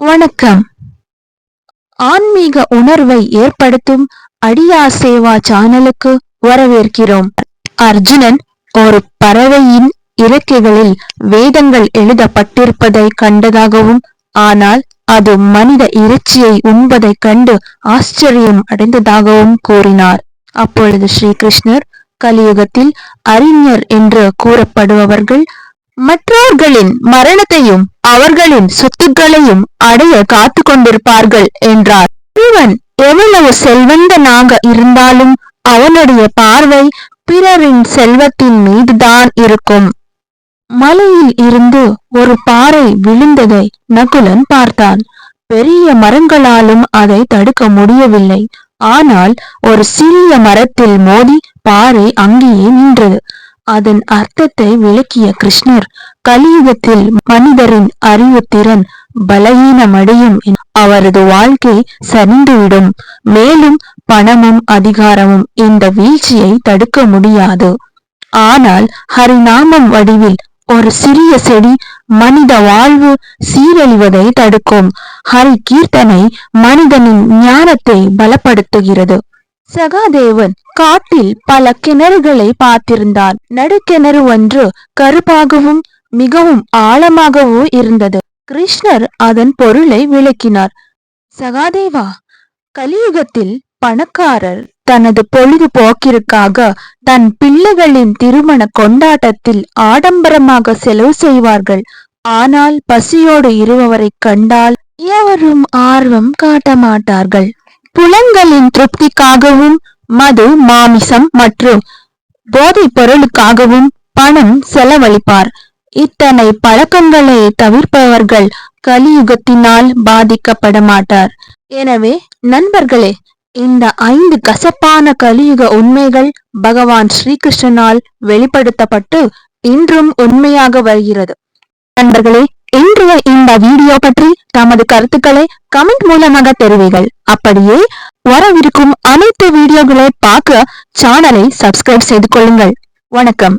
வணக்கம். ஆன்மீக உணர்வை ஏற்படுத்தும் அடியா சேவா சேனலுக்கு வரவேற்கிறோம். அர்ஜுனன் ஒரு பறவையின் இறக்கைகளில் வேதங்கள் எழுதப்பட்டிருப்பதை கண்டதாகவும் ஆனால் அது மனித இறைச்சியை உண்பதை கண்டு ஆச்சரியம் அடைந்ததாகவும் கூறினார். அப்பொழுது ஸ்ரீகிருஷ்ணர் கலியுகத்தில் அறிஞர் என்று கூறப்படுபவர்கள் மற்றவர்களின் மரணத்தையும் அவர்களின் சொத்துக்களையும் அடைய காத்து கொண்டிருப்பார்கள் என்றார். இவன் எவ்வளவு செல்வந்தனாக இருந்தாலும் அவனுடைய பார்வை பிறரின் செல்வத்தின் மீதுதான் இருக்கும். மலையில் இருந்து ஒரு பாறை விழுந்ததை நகுலன் பார்த்தான். பெரிய மரங்களாலும் அதை தடுக்க முடியவில்லை. ஆனால் ஒரு சிறிய மரத்தில் மோதி பாறை அங்கேயே நின்றது. அதன் அர்த்தத்தை விளக்கிய கிருஷ்ணர் கலியுகத்தில் மனிதரின் அறிவு திறன் பலகீனமடையும் அவரது வாழ்க்கை சரிந்துவிடும். மேலும் பணமும் அதிகாரமும் இந்த வீழ்ச்சியை தடுக்க முடியாது. ஆனால் ஹரிநாமம் வடிவில் ஒரு சிறிய செடி மனித வாழ்வு சீரழிவதை தடுக்கும். ஹரி கீர்த்தனை மனிதனின் ஞானத்தை பலப்படுத்துகிறது. சகாதேவன் காட்டில் பல கிணறுகளை பார்த்திருந்தான். நடுக்கிணறு ஒன்று கருப்பாகவும் மிகவும் ஆழமாகவும் இருந்தது. கிருஷ்ணர் அதன் பொருளை விளக்கினார். சகாதேவா கலியுகத்தில் பணக்காரர் தனது பொழுதுபோக்கிற்காக தன் பிள்ளைகளின் திருமண கொண்டாட்டத்தில் ஆடம்பரமாக செலவு செய்வார்கள். ஆனால் பசியோடு இருபவரை கண்டால் எவரும் ஆர்வம் காட்ட மாட்டார்கள். புலன்களின் திருப்திக்காகவும் மது மாமிசம் மற்றும் போதைப் பொருளுக்காகவும் பணம் செலவழிப்பார். இத்தனை பழக்கங்களை தவிர்ப்பவர்கள் கலியுகத்தினால் பாதிக்கப்பட மாட்டார். எனவே நண்பர்களே இந்த ஐந்து கசப்பான கலியுக உண்மைகள் பகவான் ஸ்ரீகிருஷ்ணனால் வெளிப்படுத்தப்பட்டு இன்றும் உண்மையாக வருகிறது. நண்பர்களே இன்றைய இந்த வீடியோ பற்றி தமது கருத்துக்களை கமெண்ட் மூலமாக தெரிவிகள் அப்படியே வரவிருக்கும் அனைத்து வீடியோகளை பார்க்க சேனலை சப்ஸ்கிரைப் செய்து கொள்ளுங்கள். வணக்கம்.